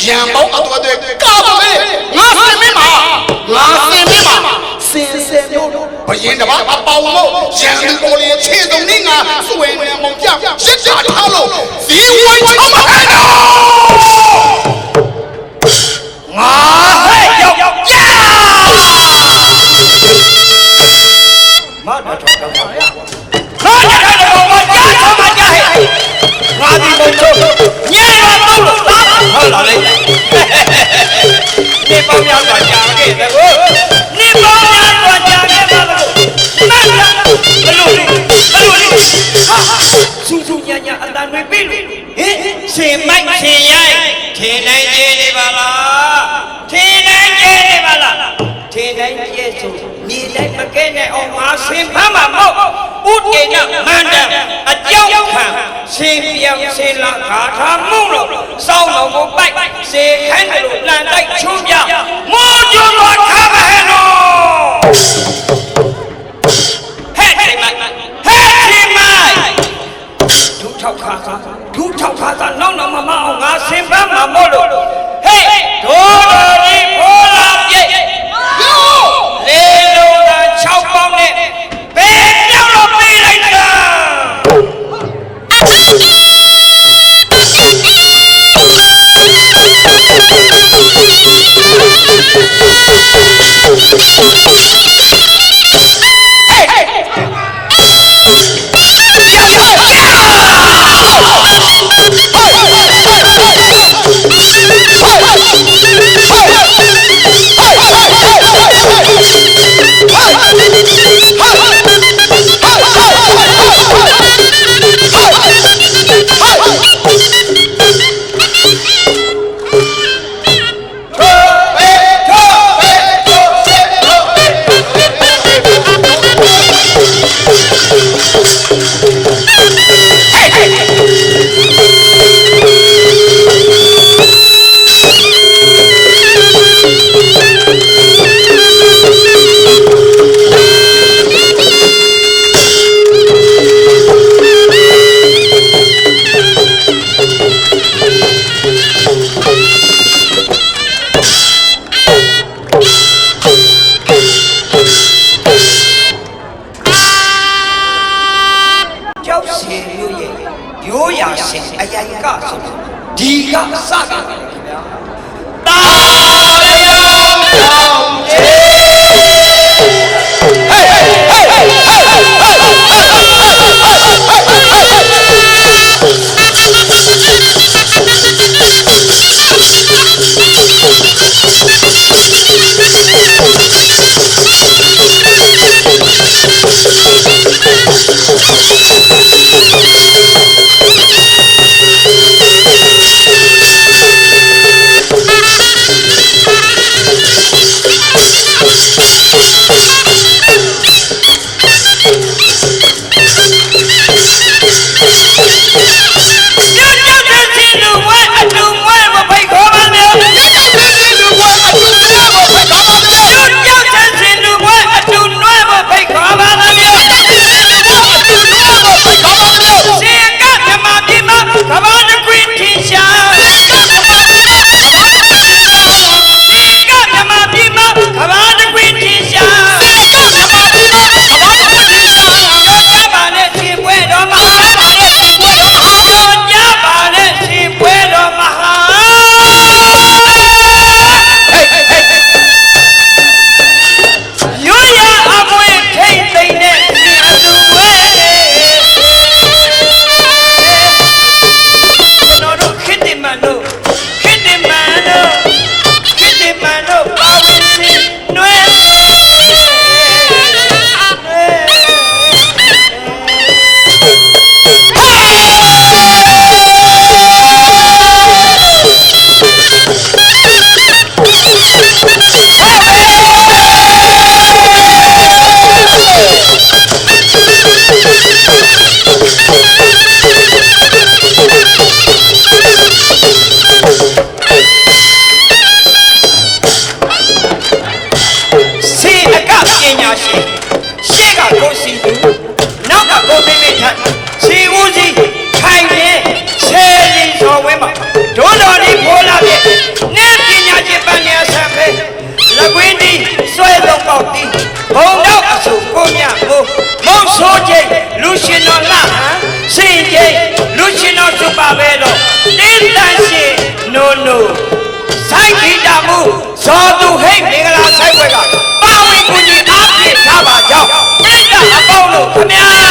ရှင်ရံပေါင်းအတော်တွေကာပါလေငါစင်မင်းမှာငါစင်မင်းမှာစင်စင်မျိုးဘယင်းတပါအပေါင်းလို့ရံသူကိုလေးခြေစုံနဲ့ငါစွဲနေမောင်ပြရှစ်ချထားလို့ဇီဝိုင်းချမ များစွာကြာခဲ့တယ်ကိုနေပေါင်းများစွာကြာခဲ့ပါလို့မတ်တာဘလို့လဲဘလို့လဲဟာစူးစူးညံ့ညံ့အတန်တွေပြီလို့ဟင်ရှင်မိုက်ရှင်ရိုက်ထင်နိုင်ကြနေပါလားထင်နိုင်ကြနေပါလား ထင်နိုင်ကြဆိုမြေတိုင်းမကဲနဲ့အောင်ငါရှင်ဖမ်းမှာမဟုတ်ဥဒေနမန္တအကြောင်းခံရှင်ပြောင်းရှင်လာခါထားမှုလို့စောင်းတော်ကိုပိုက်စေခိုင်းတယ်လို့လန်တိုက်ချုံးပြမောကျွန်းတော်ထားပါဟဲ့နော်ဟဲ့ဒီမိုက်ဟဲ့ဒီမိုက်ဒုထောက်ခါသာဒုထောက်ခါသာနောက်နောက်မမအောင်ငါဆင်ပန်းမှာမို့လို့ဟေးဒိုး 大闹天宫，嘿嘿嘿嘿嘿嘿嘿嘿嘿嘿嘿嘿嘿嘿嘿嘿。 ပါပဲတော့တင်းတန်ရှင်နိုနိုဆိုင်ဂီတာမှုဇော်သူဟိတ်မင်္ဂလာဆိုင်ပွဲကပါဝင်ကူညီအားဖြင့်ထားပါကြောင်းတင်းတာအပေါင်းတို့ခမညာ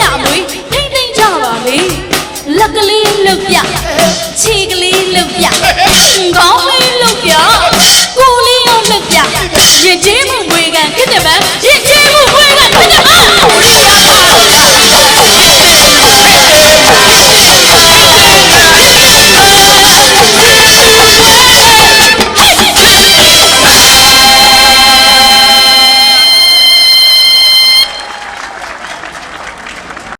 ရင်